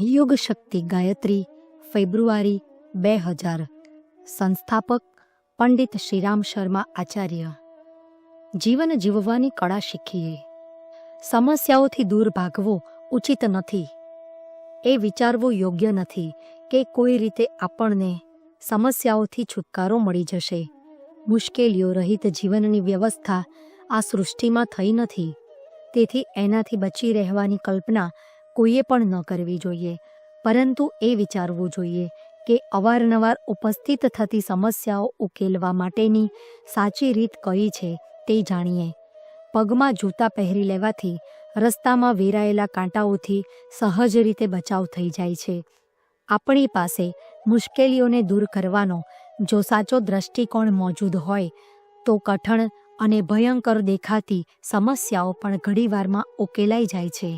યોગ શક્તિ ગાયત્રી, ફેબ્રુઆરી બે હજાર. સંસ્થાપક પંડિત શ્રીરામ શર્મા આચાર્ય. જીવન જીવવાની કળા શીખીએ. સમસ્યાઓથી દૂર ભાગવો ઉચિત નથી. એ વિચારવું યોગ્ય નથી કે કોઈ રીતે આપણને સમસ્યાઓથી છુટકારો મળી જશે. મુશ્કેલીઓ રહિત જીવનની વ્યવસ્થા આ સૃષ્ટિમાં થઈ નથી. તેથી એનાથી બચી રહેવાની કલ્પના કોઈએ પણ ન કરવી જોઈએ. પરંતુ એ વિચારવું જોઈએ કે અવારનવાર ઉપસ્થિત થતી સમસ્યાઓ ઉકેલવા માટેની સાચી રીત કઈ છે તે જાણીએ. પગમાં જૂતા પહેરી લેવાથી રસ્તામાં વેરાયેલા કાંટાઓથી સહજ રીતે બચાવ થઈ જાય છે. આપણી પાસે મુશ્કેલીઓને દૂર કરવાનો જો સાચો દ્રષ્ટિકોણ મોજૂદ હોય, તો કઠણ અને ભયંકર દેખાતી સમસ્યાઓ પણ ઘડીવારમાં ઉકેલાઈ જાય છે.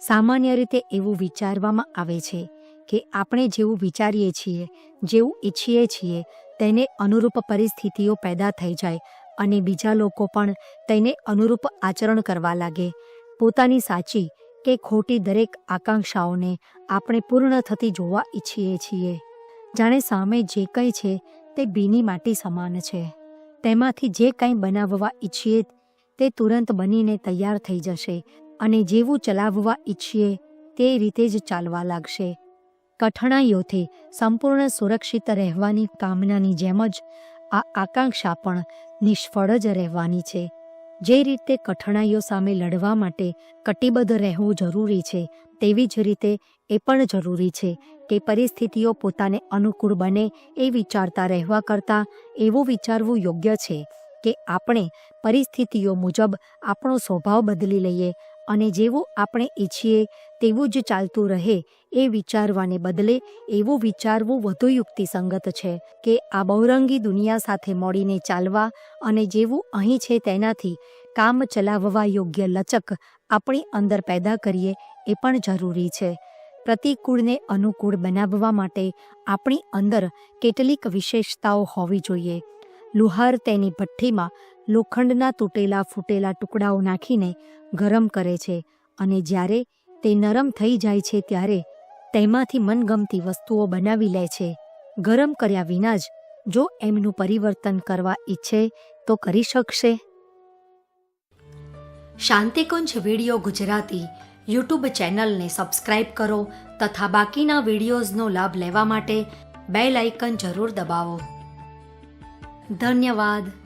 સામાન્ય રીતે એવું વિચારવામાં આવે છે કે આપણે જેવું વિચારીએ છીએ, જેવું ઈચ્છીએ છીએ, તેને અનુરૂપ પરિસ્થિતિઓ પેદા થઈ જાય અને બીજા લોકો પણ તેને અનુરૂપ આચરણ કરવા લાગે. પોતાની સાચી કે ખોટી દરેક આકાંક્ષાઓને આપણે પૂર્ણ થતી જોવા ઈચ્છીએ છીએ. જાણે સામે જે કંઈ છે તે ભીની માટી સમાન છે. તેમાંથી જે કંઈ બનાવવા ઈચ્છીએ તે તુરંત બનીને તૈયાર થઈ જશે. અને જેવું ચલાવવા ઈચ્છીએ તે રીતે જ ચાલવા લાગશે. કઠણાઈઓથી સંપૂર્ણ સુરક્ષિત રહેવાની કામનાની જેમ જ આ આકાંક્ષા પણ નિષ્ફળ જ રહેવાની છે. જે રીતે કઠણાઈઓ સામે લડવા માટે કટિબદ્ધ રહેવું જરૂરી છે, તેવી જ રીતે એ પણ જરૂરી છે કે પરિસ્થિતિઓ પોતાને અનુકૂળ બને એ વિચારતા રહેવા કરતાં એવું વિચારવું યોગ્ય છે કે આપણે પરિસ્થિતિઓ મુજબ આપણો સ્વભાવ બદલી લઈએ અને જેવું આપણે ઈચ્છીએ તેવું જ ચાલતું રહે એ વિચારવાને બદલે એવું વિચારવું વધુ યુક્તિસંગત છે કે આ બહુરંગી દુનિયા સાથે મળીને ચાલવા અને જેવું અહીં છે તેનાથી કામ ચલાવવા યોગ્ય લચક આપણી અંદર પેદા કરીએ એ પણ જરૂરી છે. પ્રતિકૂળને અનુકૂળ બનાવવા માટે આપણી અંદર કેટલીક વિશેષતાઓ હોવી જોઈએ. લુહાર તેની ભઠ્ઠીમાં લોખંડના તૂટેલા ફૂટેલા ટુકડાઓ નાખીને ગરમ કરે છે અને જ્યારે તે નરમ થઈ જાય છે ત્યારે તેમાંથી મનગમતી વસ્તુઓ બનાવી લે છે. ગરમ કર્યા વિના જ જો એમનું પરિવર્તન કરવા ઈચ્છે તો કરી શકશે. શાંતિકુંજ વીડિયો ગુજરાતી યુટ્યુબ ચેનલને સબસ્ક્રાઇબ કરો તથા બાકીના વિડીયોઝનો લાભ લેવા માટે બેલ આઇકન જરૂર દબાવો. ધન્યવાદ.